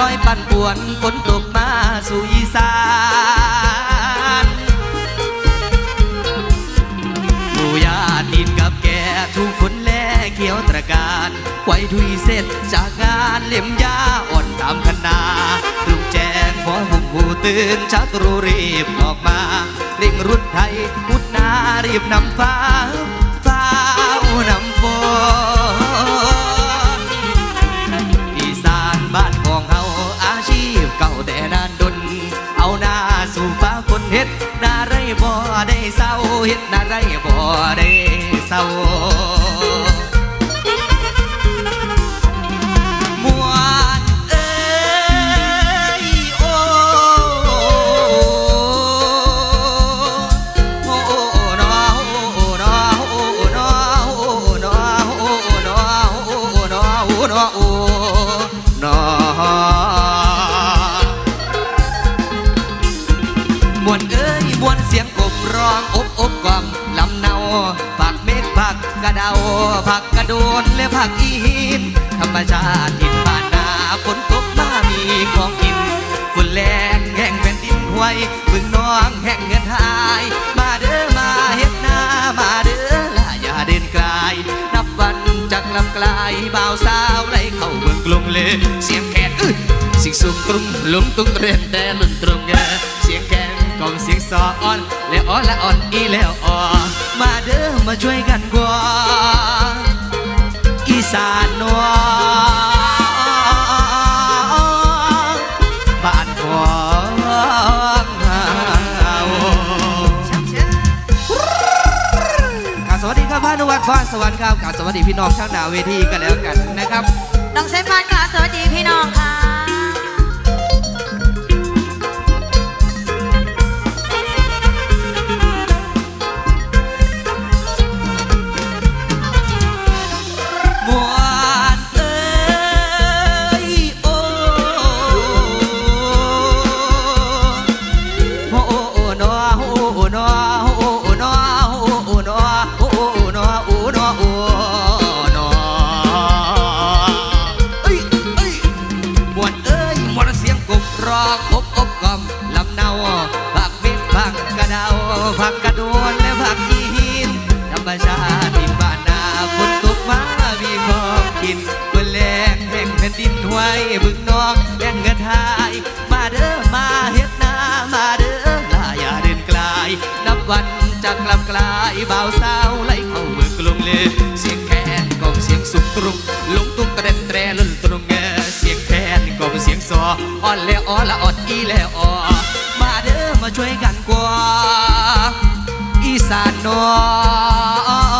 ลอยปั่นป่วนฝนตกมาสู่อีสานปู่ยาตีนกับแกทุกคนแลเขียวตระการไว้ทุยเสร็จจากงานเล่มยาอ่อนตามคณาลุงแจงพอหุบหูตื่นชักรูรีบออกมาเร่งรุดไทยพุดนารีบนำฟ้าฟ้านำฝน แต่นานดน เอาหน้าสู่ฟ้าคนเฮ็ดนาไรบ่ได้เศร้าเฮ็ดนาไรบ่ได้เศร้า โดนและผักอีหินธรรมชาติทินบ้านนาฝนตกมามีของกินฝุ่นแรงแห่งแผ่นดินห้วยบึงน้องแห่งเงินหาย มาเด้อมาเฮ็ดนามาเด้อละอย่าเดินไกลนับวันจากลำไกลบ่าวสาวไหลเข้าเมืองกรุงเลยเสียงแคนอื้อสียงสูงตรงลุมตุ้งเรียนแต่ลุนตรงเงเสียงแกนกอมเสียงซออ่อนแล้วอ่อนและอ่อนอีแล้วอ่อมาเด้อมาช่วยกันกว่า สานนัวบ้านหัวกราสวัสดีครับพานุวัฒน์ฟ้าสวรรค์ครับกาบสวัสดีพี่น้องช่างนาเวทีกันแล้วกันนะครับ น้องเซฟานค่ะสวัสดีพี่น้องค่ะ ออ่อนแล้วออละออดอีแล้วออมาเด้อมาช่วยกันกว่าอีสานนอ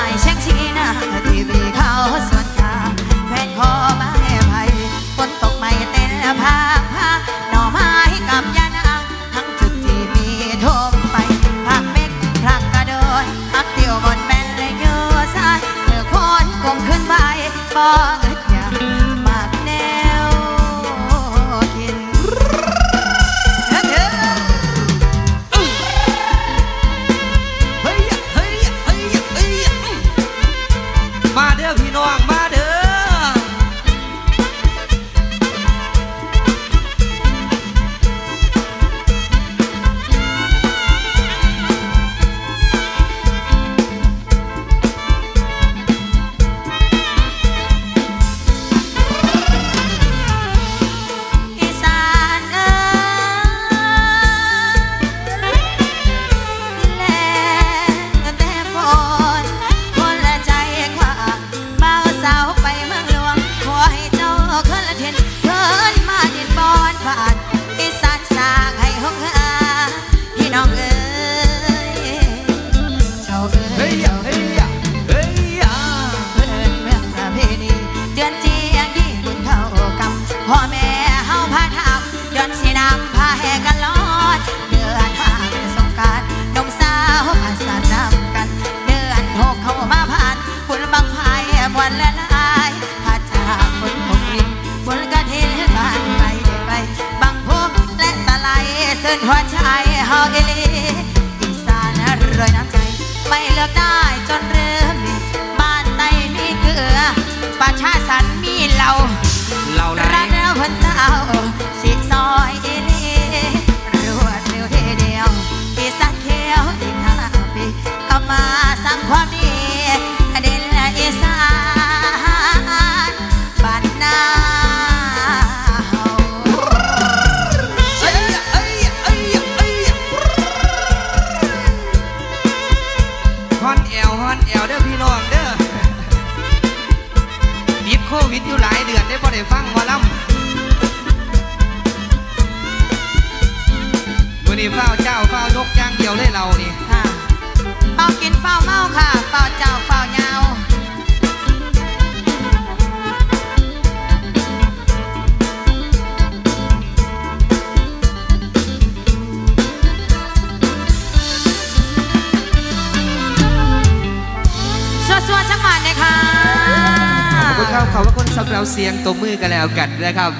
สำหรับเสียงตบมือกันแล้วกันนะครับ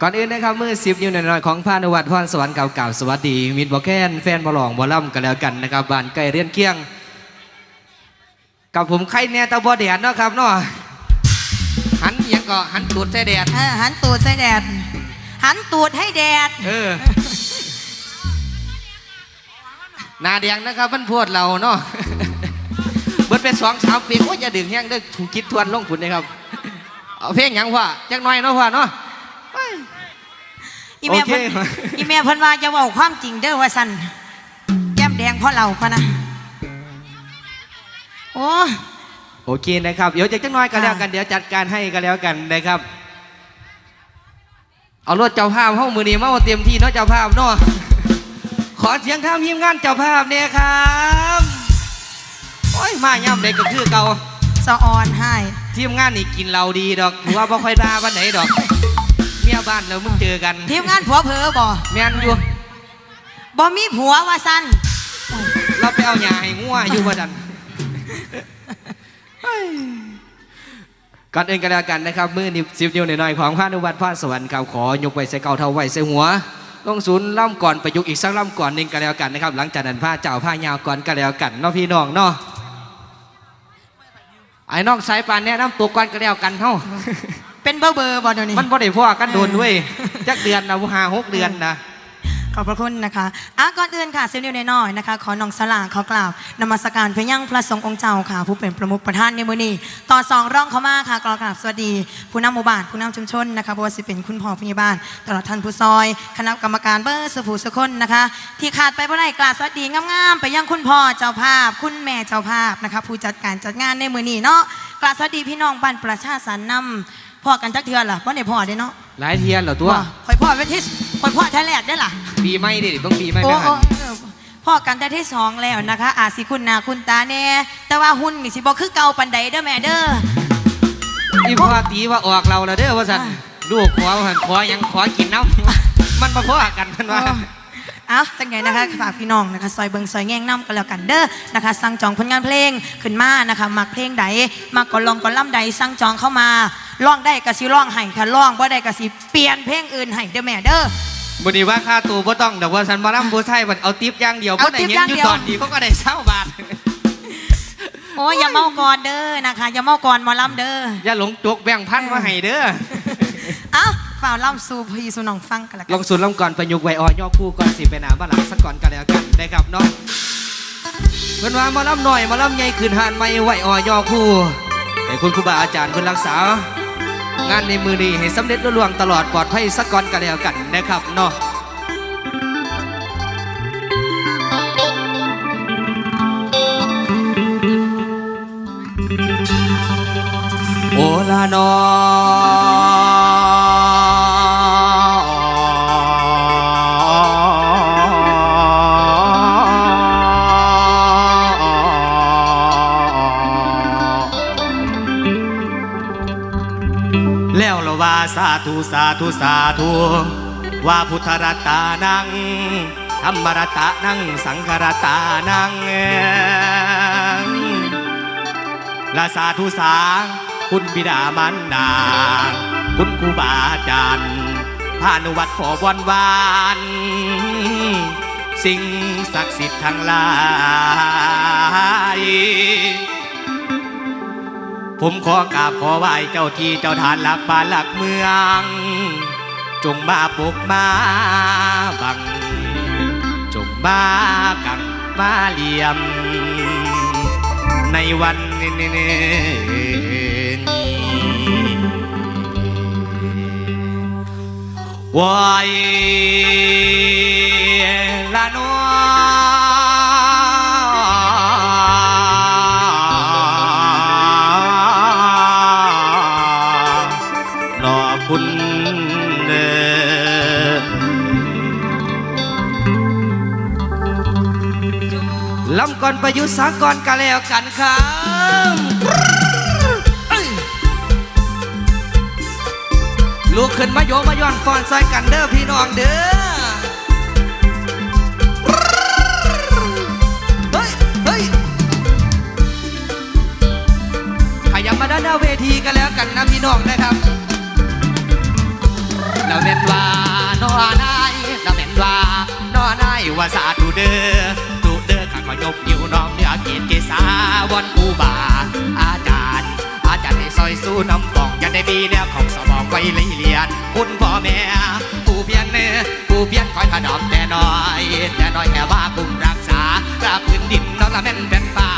ก่อนอื่นนะครับมือสิบนิ้วหน่อยๆของพานุวัฒน์พรสวรรค์เก่าๆสวัสดีมิตรบอแคนแฟนบอลองบอล่ำกันแล้วกันนะครับบ้านใกล้เรียนเคียง กับผมใครแน่ตาบอแดดเนาะครับเนาะหันเอียังก็หันตูดใส่แดดเออหันตูดใส่แดด หันตูดให้แดด เออหนาแดงนะครับมันพวดเราเนาะเบิดไปสองสามปีโอ้ยอย่าดึงแห้งเด้อถูกคิดทวนลงผุนนะครับ เอาเพลงหยังว่าจักหน่อยเนาะว่าเนาะ อีเมียโอเคเพิ่นอีเมียเพิ่นว่าจะเว้าความจริงเด้อว่าสันแก้มแดงเพราะเราพะนะโอ้ โอเคนะครับ เดี๋ยวจะจักหน้อยกันแล้วกันค่ะเดี๋ยวจัดการให้กันแล้วกันนะครับ เอารถเจ้าภาพห้องมือนี้มาเอาเตรียมที่เนาะเจ้าภาพเนาะ ขอเสียงท่ามทีมงานเจ้าภาพเนี่ยครับ โอ้ยมาย่ำเด็กก็คือเก่าสะออนให้ทีมงานนี่กินเราดีดอกถือว่าบ่ค่อยด่าวันไหนดอก เมียบ้านเรามึงเจอกันทีมงานผัวเพอบ่แม่นอยู่บ่มีผัวว่าสันเราไปเอาหญ้าให้งัวอยู่บ่ดันเฮ้ยก่อนอื่นกันแล้วกันนะครับมือนิบสิบนิ้วหน่อยๆของพระนุวัฒน์พระสวรรค์ครับขอยกไว้ใส่เก่าเท่าไว้ใส่หัวลงศูนย์ล่ำก่อนประยุกต์อีกสักล่ำก่อนหนึ่งกันแล้วกันนะครับ หลังจากนั้นผ้าเจ้าผ้ายาวก่อนกันแล้วกันเนาะพี่น้องเนาะ ไอ้น้องสายปานแนะนำตัวก่อนกันแล้วกันเท่าเป็นเบอร์เบอร์บ่เดี๋ยวนี้มันบ่ได้พ่อกันโดนเว้ยจักเดือนนะหาหกเดือนนะ ขอบพระคุณนะคะอะก่อนอื่นค่ะเซลล์นิวน้อยนะคะ ขอน้องสลาเขากล่าวนมัสการพระยังพระสงฆ์องค์เจ้าค่ะ ผู้เป็นประมุขประธานในมือนี้ต่อสองร่องเขามาค่ะกล่าวกราบสวัสดี ผู้นำหมู่บ้านผู้นำชุมชนนะคะบ่ว่าสิเป็นคุณพ่อผู้ใหญ่บ้านตลอดท่านผู้ซอย คณะกรรมการเบอร์สุภูสุคนนะคะ ที่ขาดไปเมื่อไรกล่าวสวัสดีงามๆไปยังคุณพ่อเจ้าภาพ คุณแม่เจ้าภาพนะคะ ผู้จัดการจัดงานในมือนี้เนาะกล่าวสวัสดีพี่น้องบ้านประชาสันนำ พ่อกันจักเทือนล่ะพ่อในพ่อได้เนาะหลายเทียนเหรอตัวบ่คอยพ่อเป็นที่คอยพ่อแท้แรกได้อล่ะปีไม่ดิต้องปีไม่โอ้ไม่หัโอ้นเออพ่อกันแต่ที่สองแล้วนะคะ อาจสิคุณหนาคุณตาแน่แต่ว่าหุ่นนี่สิบอกคือเก่าปันใดเด้อแม่เด้อ อีพ่อตีว่าออกเราแล้วเด้อว่าสันอ่าลูกขอว่าหันขอยังขอกินน้ำ มันมาพ่อกันมันว่า เอาจังไงนะคะฝากพี่น้องนะคะซอยเบิงซอยแง่งน้ำกันแล้วกันเด้อนะคะสั่งจองผลงานเพลงขึ้นมานะคะมักเพลงใดมักก่อนลองก่อนล่ำใดสั่งจองเข้ามาร้องได้กะสิร้องให้ค่ะร้องบ่ได้กะสิเปลี่ยนเพลงอื่นให้เด้อแม่เด้อบุนีว่าค่าตัวบ่ต้องแต่ว่าสันมาล่ำบัวไทยมันเอาทิปอย่างเดียวเอาเพราะไหนติ๊บเห็นอย่างอยู่เดียวตอนนี้เขาก็ได้เช่าบาทโอ้ยอย่าเมาก่อนเด้อนะคะอย่าเมาก่อนหมอลำเด้ออย่าหลงจกแบ่งพันมาให้เด้อ เอ้าฝ่าวล่ำสู่พี่สู่น้องฟังกันละกัลนงสุนลำก่อนประยุกต์ไวออย่อคู่ก่อนสิไปหนาบ้านหลังสักก่อนกันแล้วกันนะครับเนาะเพิ่นว่ามาล่ำหน่อยมาล่ำใหญ่ขึ้นหานไม่ไหวอ่อย่อคู่ให้คุณครูบาอาจารย์เพิ่นรักษา งานในมือนี้ให้สำเร็จรุ่ล่วงตลอดปลอดภัยสักก่อนกันแล้วกันนะครับเนาะโอลานอ ว่าพุทธรัตตานังธรรมรัตตานังสังฆรัตตานังและสาธุสา คุณบิดามารดา คุณครูบาอาจารย์พานุวัตขอบอนวาน สิ่งศักดิ์สิทธิ์ทั้งหลาย ผมขอกราบขอไหว้เจ้าที่เจ้าทานหลักบ้านหลักเมือง จงมาปกมาบัง จงมากังมาเหลี่ยม ในวันนี้วายลาน ประยุทธ์สากรกันแล้วกันครับเอ้ยลูกขึ้นมาโยมาย้อนฟอนใส่กันเด้อพี่น้องเด้อเฮ้ยเฮ้ยขยับมาด้านหน้าเวทีกันแล้วกันนะพี่น้องนะครับเราเน้นว่านอนายเราเน้นว่านอนายว่าสาธุเด้อ ตุเด้อข้ายกนิ้วน้อมเนื้อเกียรติเกษาวันกูบา อาจารย์ อาจารย์ให้ซอยสู้น้ำปองอยันได้มีแนวของสมองไว้เลยเรียน คุณพ่อแม่ผู้เพียรเนื้อผู้เพียรคอยถนอมแต่น้อย แต่น้อยแค่ว่ากุมรักษากราบพื้นดินน้องละแม่นเป็นป่า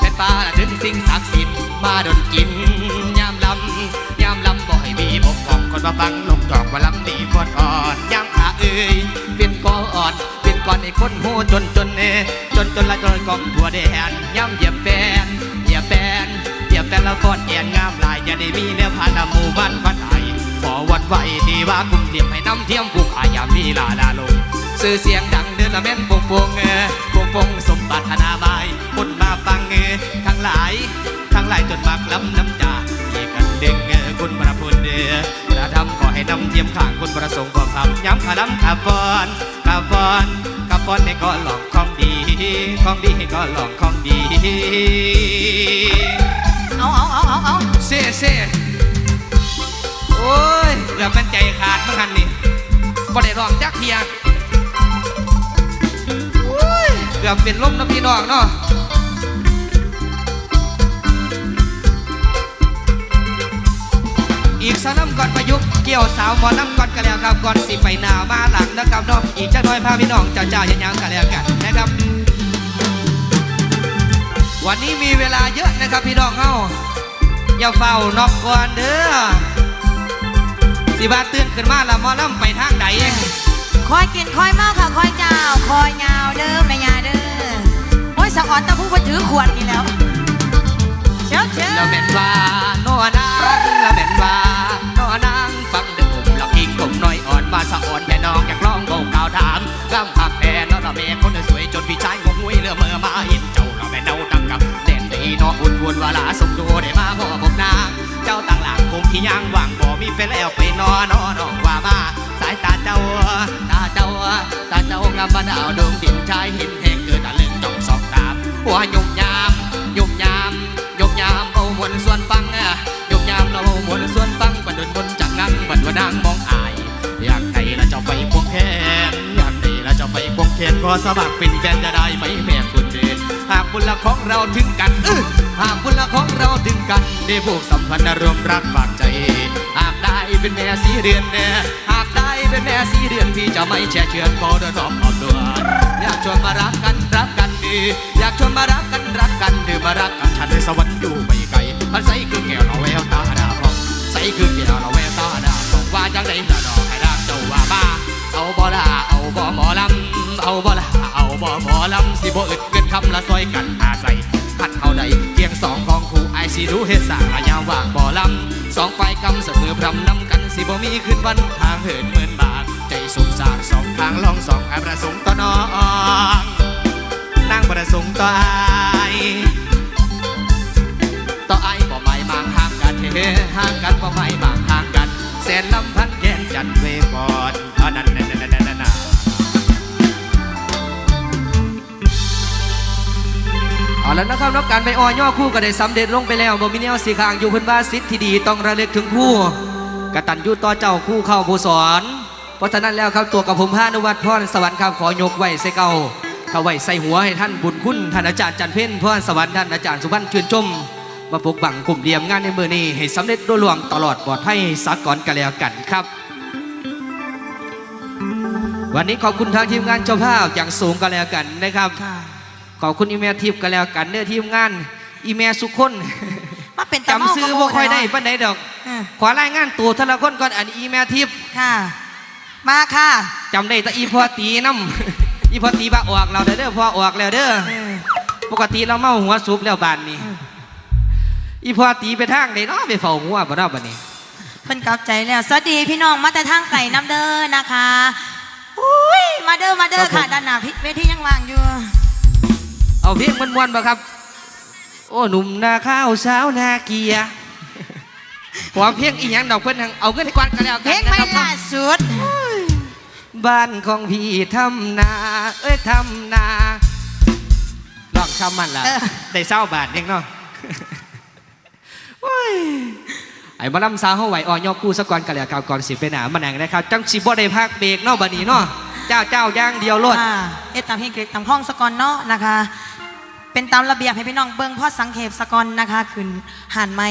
เป็นป่าละถึงสิ่งศักดิ์สิทธิ์มาดนกินยามลำยามลำบ่ให้มีบกพร่องคนมาฟังนกจอกว่าลำดีพอดอ่อนยามขาเอ้ยเป็นกออ่อน ก่อนให้คนหูจนจนเอจนจนละจนกองทั่วแดนยามเหยียบแปนเหยียบแปนเหยียบแปนแล้วกอดแอนงามหลายอย่าได้มีแนวพานาหมู่บ้านพันไทยขอวันไหวที่ว่ากุ้มเทียมให้น้ำเทียมผู้ขายยามีลาลาลงสื่อเสียงดังเดินละแม่นปงปงเออปงปงสมบัติธนาบายคนมาฟังเออทั้งหลายทั้งหลายจนมากล้ำน้ำจาเอกกันเด้งเออ คุณประพุนเด้อกระทำขอให้นำเทียมข้างคุณประสงค์ของคำย้ำขาดำขาฟอนขาฟอนขาฟอนให้ก็หลอกของดี ของดีให้ก็หลอกของดี เอาเอาเอาเอาเอาเซ่เซ่โอ้ยเกือบเป็นใจขาดเมื่อกันนี่บ่ได้ร้องจักเทียโอ้ยเกือบเป็นลมน้ำพี่น้องเนาะ อีกสน้ำก่อนประยุกต์เกี่ยวสาวหมอน้ำก่อนกันแล้วครับก่อนสิไปหนามาหลังนะครับเนาะอีกจะน้อยพาพี่น้องเจ้าเจ้าๆยังกันแล้วกันนะครับ วันนี้มีเวลาเยอะนะครับพี่น้องเฮาอย่าเฝ้านอกก่อนเด้อสิบาตื่นขึ้นมาและหมอลำไปทางไหนคอยกินคอยเมาค่ะคอยเจ้า คอยยาวเด้อแม่ยาเด้อโอ้ยสะอ่อนตะผู้คนถือขวดนี่แล้ว เชิญเชิญเราเป็นว่าโนนางเราเป็นว่าโนนางฟังเด้อผมลักอิงผมน้อยอ่อนมาสะอ่อนแม่น้องอยากลองเบาก่าวถามกำผักแพ้นอเราแม่คนสวยจนพี่ชายงงงวยเลือเมื่อมาเห็นเจ้าเราแม่เนาดังกับเด่นดีเนออุ่นวุ่นเวลาสมดูได้มาพ่อผมนางเจ้าต่างหลังคงที่ยังหว่างบ่มีไปแล้วไปนอนนอนน้องว่ามาสายตาเจ้าตาเจ้าตาเจ้างามบ้านเอาดวงดินชายหินแห่งเกิดตะลึงจ้องสองตามหัวยุ่มยามยุ่มยาม ยุ่มยามเอามวลส่วนฟังยุ่มยามเรามวลส่วนฟังบันดนบนจังงังบันว่านางมองอาย อยากให้ละเจ้าไปควงแขนอยากให้ละเจ้าไปควงแขนก็สมัครเป็นแฟนจะได้ไหมแม่คุณเดชหากบุญละของเราถึงกันเออหากบุญละของเราถึงกันได้ผูกสัมพันธ์รวมรักฝากใจ หากได้เป็นแม่สีเรือนแน่หากได้เป็นแม่สีเรือนพี่จะไม่แช่เชือนก็เดินรอบขอบตัวอยากชวนมารักกันรัก อยากชวนมารักกันรักกันเดือมารักกันฉันในสวรรค์อยู่ไม่ไกลมันใสคือแก้วเราแววตาดาพองใสคือแก้วเราแววตาดาพองว่าจังไดละดอกให้รักเจ้าว่ามาเอาบ่ละเอาบ่หมอลำเอาบ่ละเอาบ่หมอลำสิบ่อึดเกินคำละซอยกันอาศัยพัดเอาใดเพียงสองของคู่ไอซีรู้เฮ็ดสร้างระยะว่างบ่ลำสองไฟกำเสมอพรำนำกันสิบ่มีขึ้นวันทางเหินเหมือนบากใจสุขสารสองทางลองสองไอประสงค์ต่อน้องางประสงค์ต่อไอายต่อไอายบ่ไม่บางห่างกันเฮห่างกันบ่ไม่บางห่างกันแสนลำพันแกนจันเวก่อนอันนั้นนั่นนั่นนั่นเอาแล้วนะครับนอกการไปอ้อย่อคู่ก็ได้สำเร็จลงไปแล้วบ่มีแนวสีขางอยู่เพิ่นว่าสิทธิ์ที่ดีต้องระลึกถึงคู่กตัญญูต่อเจ้าคู่เข้าผู้สอน เพราะฉะนั้นแล้วครับตัวกับผมพานุวัฒน์พรสวรรค์ครับขอยกไว้ใส่เก่า ถ้าไว้ใส่หัวให้ท่านบุญคุณท่านอาจารย์จันเพ่นพรสวรรค์ท่านอาจารย์สุวรรณชื่นชมมาปกบังกลุ่มเดียมงานในมือนี้ให้สำเร็จรุ่ล่วงตลอดปลอดภัยสากลกันแล้วกันครับ วันนี้ขอบคุณทางทีมงานเจ้าภาพอย่างสูงกันแล้วกันนะครับค่ะขอบคุณอีเมลทิพย์กันแล้วกันเนื้อทีมงานอีเมลสุขคนมาเป็นตะเมาจำซื้อบ่ค่อยได้ปานใดดอกเออขอรายงานตัวทละคนก่อนอันอีเมลทิพย์ค่ะ มาค่ะจำได้แต่อีพอตีน้ำ อีพอตีบาออกเราเด้อเด้อพอออกแล้วเด้อเออปกติเราเมาหัวสุบแล้วบานนี้อืมอีพอตีไปทางไหนเนาะไปเฝ้าหัวบ่เนาะบัดนี้เพิ่นกลับใจแล้วสวัสดีพี่น้องมาแต่ทางไก่น้ำเด้อนะคะอุ้ยมาเด้อมาเด้อค่ะด้านหน้าพี่เวทียังว่างอยู่ เอาเพลงมวนๆบ่ครับ โอ้หนุ่มนาข้าวสาวนาเกียหัวเพลงอีหยังดอกเพิ่นหั่งเอาเงินกวาดกันแล้วเพกัลนงนะไม่ครับล่าสุด บ้านของพี่ทำนา เอ้ยทำนาลองคำมันละเออได้เศร้าบาทเองเนาะโอ้ยไอ้มาลำสาวเฮาไหวอ่อนยอคู่สะก่อนกันแล้วกับก่อนสิไปหนามานังนะครับจังสิบ่ได้พักเบรกเนาะบัดนี้เนาะเจ้าเจ้าย่างเดียวโลดอ่าเอ็ดตามเพลงเกรกตามห้องสกอนเนาะนะคะ เป็นตามระเบียบให้พี่น้องเบิ้งพ่อสังเขปสกอนนะคะขึ้นหันไม้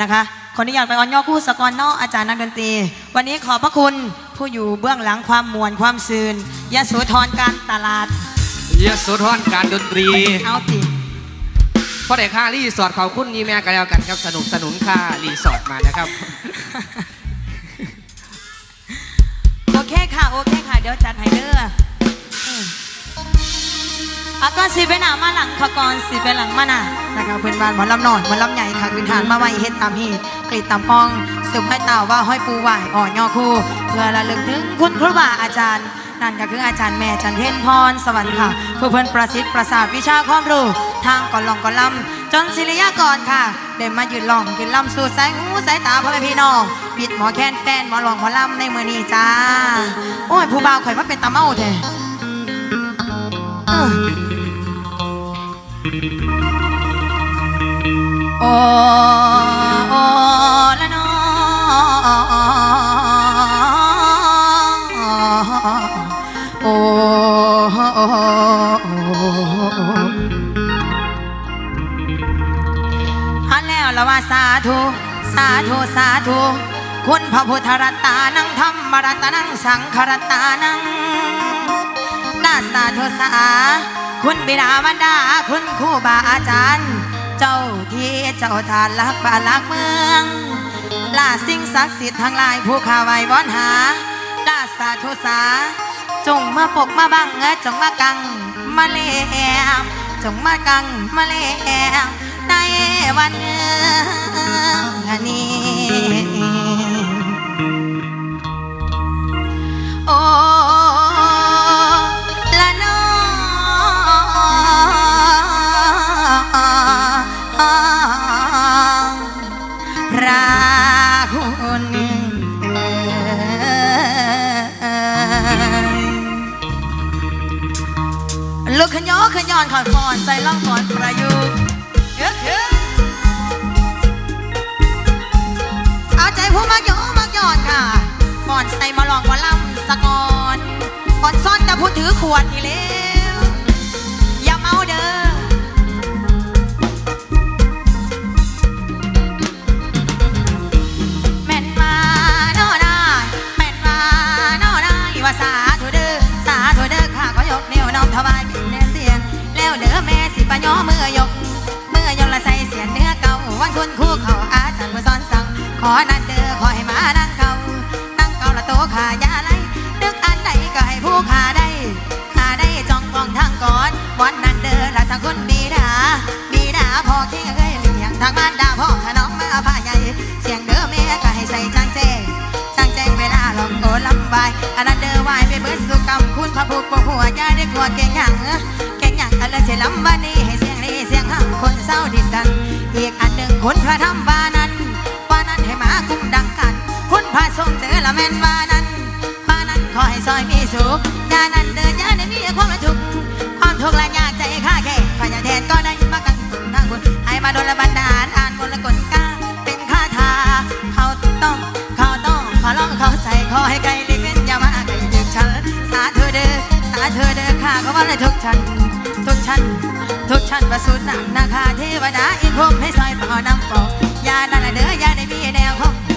นะคะคนที่อยากไปออนย่อคู่สกอนเนาะอาจารย์นักดนตรี วันนี้ขอบพระคุณ ผู้อยู่เบื้องหลังความมวลความซืนยะโสธรการตลาดยโสธรการดนตรี เอาติพ่อได้ค่ารีสอร์ทขอบคุณยีแม่กันแล้วกันครับสนุกสนุนค่ารีสอร์ทมานะครับ โอเคค่ะ โอเคค่ะ เดี๋ยวจัดให้เด้ออืมอาก่อนสิไปหนามาหลังค่ะก่อนสิไปหลังมาหนานะคะเพื่อนบ้านหมอลำหนอนหมอลำใหญ่ค่ะพื้นฐานมาไว้เฮ็ดตามเหตุกรีดตามห้อง สืบให้เต่าว่าห้อยปูไหวอ่อนยอคู่เพื่อระลึกถึงคุณครูบาอาจารย์ นั่นก็คืออาจารย์แม่จันเพ็ญพรสวรรค์ค่ะ ผู้เพิ่นประสิทธิ์ประสาทวิชาความรู้ ทางก่อนลองก่อนลำจนศิริยากรค่ะได้มายืนลองยืนลำสู่สายหูสายตาพ่อแม่พี่น้องปิดหมอแคนแฟนหมอหลองหมอลำในมือนี้จ้า โอ้ยผู้บ่าวข่อยมาเป็นตาเมาแท้เออโอ้โอ้ สาธุสาธุคุณพระพุทธรัตานังธรรมรัตนังสังฆรัตานังนาสาธุสา คุณบิดามารดาคุณครูบาอาจารย์ เจ้าที่เจ้าทานลักบ้านลักเมืองลาสิ่งศักดิ์สิทธิ์ทั้งหลายผู้ข้าไว้วอนหาลาสาธุสา จงมาปกมาบังเอ้ยจงมากังมาเลมจงมากังมาเลม ในวันนี้ โอ้ละนอพระคุณลุกขย้อขย้อนขอนฟอนใส่ล่องฟอนประยุ ใส่มาลองมาล่ำสะกอนฟอนซ่อนแต่ผู้ถือขวดนี่เล้วอย่าเมาเด้อแม่นมาโนได้แม่นมาโนได้ว่าสาธุเด้อสาธุเด้อข้าก็ยกนิ้วน้อมถวายเป็นเนื้อเสียง แล้วเด้อแม่สิปะย่อมือยกมือยกละใส่เสียงเนื้อเก่าวันคุณคู่เขาอาจารย์ผู้สอนสั่งขอนั่นเด้อขอให้มานั่งเก่า โตขายาไรนึกอันใดก็ให้ผู้ขาได้ขาได้จองกองทางก่อนวันนั้นเด้อละทางคุณบีดาบีดาพ่อเคียงเคยเลี้ยงทางมารดาพ่อขน้องมาพาใหญ่เสียงเด้อแม่ก็ให้ใส่จางแจ้งจางแจ้งเวลาลองโอลำบายอันนั้นเด้อไหวไปเบิดสุกรรมคุณพระภูมิปกหัวอย่าได้กลัวเก่งหยังเก่งหยังอันละเสียลำวันนี้ให้เสียงนี้เสียงห้ามคนเศร้าดินดันอีกอันหนึ่งคุณพระธรรมวานั้น ระทรงเจอละแม่นวานั้นวานั้นขอให้ซอยมีสุขยานั้นเดินยาได้มีความทุกข์ความทุกข์และยากใจข้าแค่พยาแทนก็ได้มากันให้มาโดนละบันดาลอ่านบนละกลกาเป็นคาถาเขาต้องเขาต้องขอร้องเขาใส่ขอให้ไกลเล็กอย่ามาไกลดึกฉันสาธุเด้อสาธุเด้อข้าเขาว่าเลยทุกชั้นทุกชั้นทุกชั้นประสูตินำนาคาเทวดาอินพรมให้ซอยต่อนำปอกยานั่นละเด้อยาได้มีแนวคง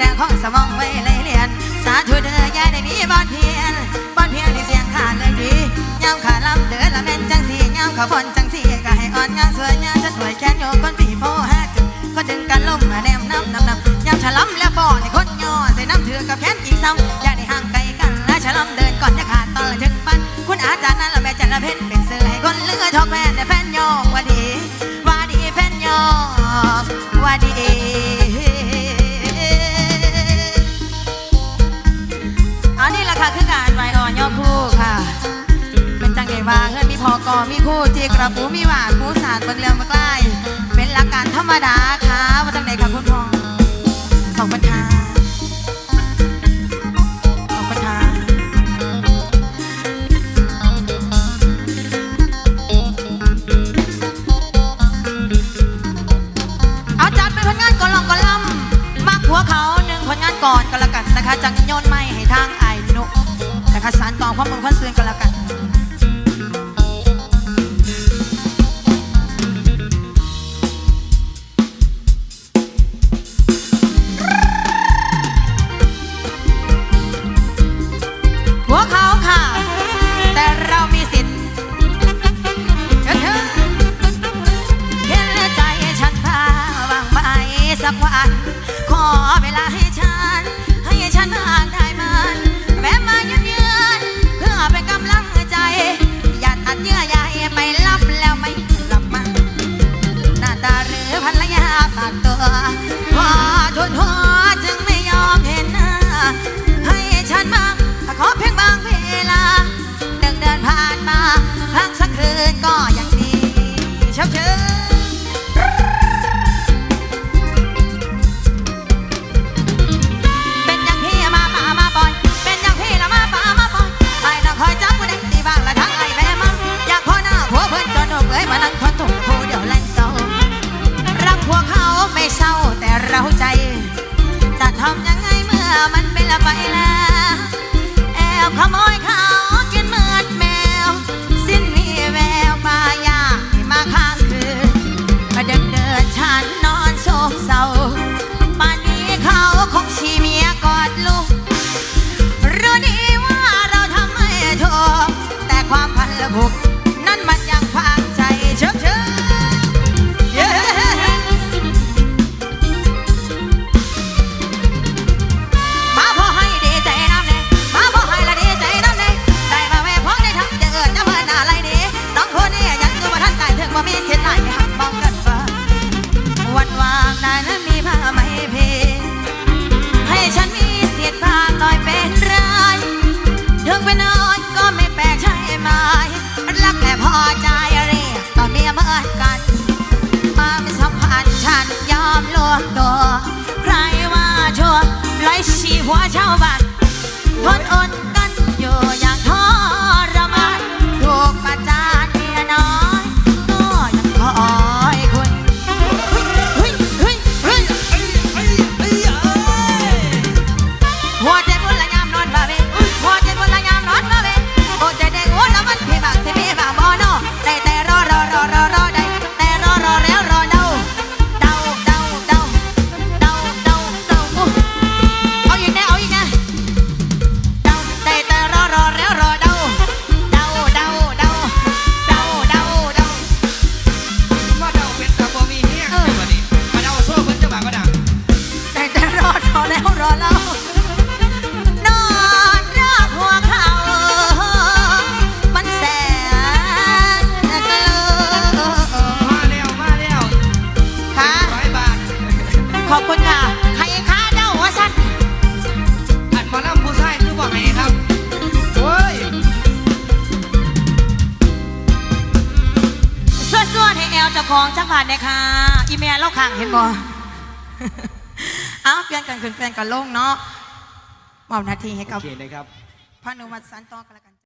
แต่ของสมองไว้เลยเรียน สาธุเด้อยายได้มีบอนเพียนบอนเพียนที่เสียงขาดเลยดียาขาลำเดือละแม่นจังสียาขาบอนจังสีก็ให้อ่อนงานสวยยามฉันสวยแค้นโยกคนปีโพห้าจุดก็ดึงกันลมมาแนมน้ำน้ำน้ำยามฉลำแล้วฟอให้คนย่อใส่น้ำเถือกับแค้นอีกซ้ำอยาได้ห่างไกลกันและฉลำเดินก่อนจะขาดตอนละถึงปัน คุณอาจารย์นั้นละแม่จันละเพ็ญเป็นเสือให้คนเลือชอกแม่แต่แฟนโยงว่าดีว่าดีแฟนโยงว่าดี พอนมีพอกอมีคู่จีกระปูมีหวานปูสารเบิ่งเรื่องมาใกล้ เป็นหลักการธรรมดาค่ะว่าจังเดค่ะคุณพ่อขอบคุณค่ะขอบคุณค่ะเอาจัดเป็นผลงานก่อนลองก่อนลำมักหัวเขาหนึ่งผลงานก่อนก็แล้วกันนะคะจังโยนไม่ให้ทางไอ้หนุนะคะสารต่อความมึงความเสื่อก็แล้วกัน สักวัน ขอเวลาให้ฉัน ให้ฉันห่างได้มันแม้มายืนยืนเพื่อเป็นกำลังใจ อย่าตัดเยื่อใยไปรับแล้วไม่กลับมาหน้าตาหรือภรรยาฝากตัวพอทุนทน ไปแล้ว แอบขโมย ตัวใครว่าชั่วไล่ชีหัวชาวบ้านทนอด ขึ้นเปลี่ยนกับ โอเคนะครับ